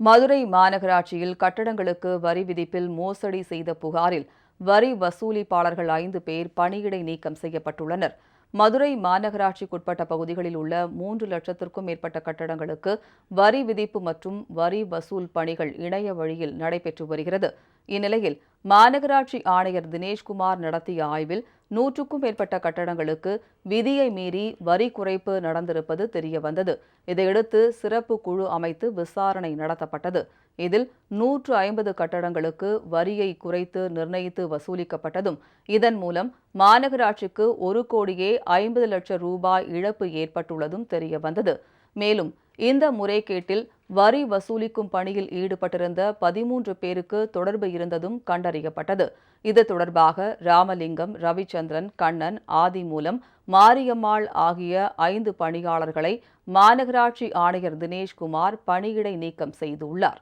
மதுரை மாநகராட்சியில் கட்டடங்களுக்கு வரி விதிப்பில் மோசடி செய்த புகாரில் வரி வசூலிப்பாளர்கள் ஐந்து பேர் பணியிடை நீக்கம் செய்யப்பட்டுள்ளனர். மதுரை மாநகராட்சிக்குட்பட்ட பகுதிகளில் உள்ள மூன்று லட்சத்திற்கும் மேற்பட்ட கட்டடங்களுக்கு வரி விதிப்பு மற்றும் வரி வசூல் பணிகள் இணைய வழியில் நடைபெற்று வருகிறது. இந்நிலையில் மாநகராட்சி ஆணையர் தினேஷ்குமார் நடத்திய ஆய்வில் நூற்றுக்கும் மேற்பட்ட கட்டடங்களுக்கு விதியை மீறி வரி குறைப்பு நடந்திருப்பது தெரியவந்தது. இதையடுத்து சிறப்பு குழு அமைத்து விசாரணை நடத்தப்பட்டது. இதில் நூற்று ஐம்பது கட்டடங்களுக்கு வரியை குறைத்து நிர்ணயித்து வசூலிக்கப்பட்டதும் இதன் மூலம் மாநகராட்சிக்கு ஒரு கோடியே ஐம்பது லட்சம் ரூபாய் இழப்பு ஏற்பட்டுள்ளதும் தெரியவந்தது. மேலும் இந்த முறைகேட்டில் வரி வசூலிக்கும் பணியில் ஈடுபட்டிருந்த பதிமூன்று பேருக்கு தொடர்பு இருந்ததும் கண்டறியப்பட்டது. இது தொடர்பாக ராமலிங்கம் ரவிச்சந்திரன் கண்ணன் ஆதி மூலம் மாரியம்மாள் ஆகிய ஐந்து பணியாளர்களை மாநகராட்சி ஆணையர் தினேஷ்குமார் பணியிடை நீக்கம் செய்துள்ளார்.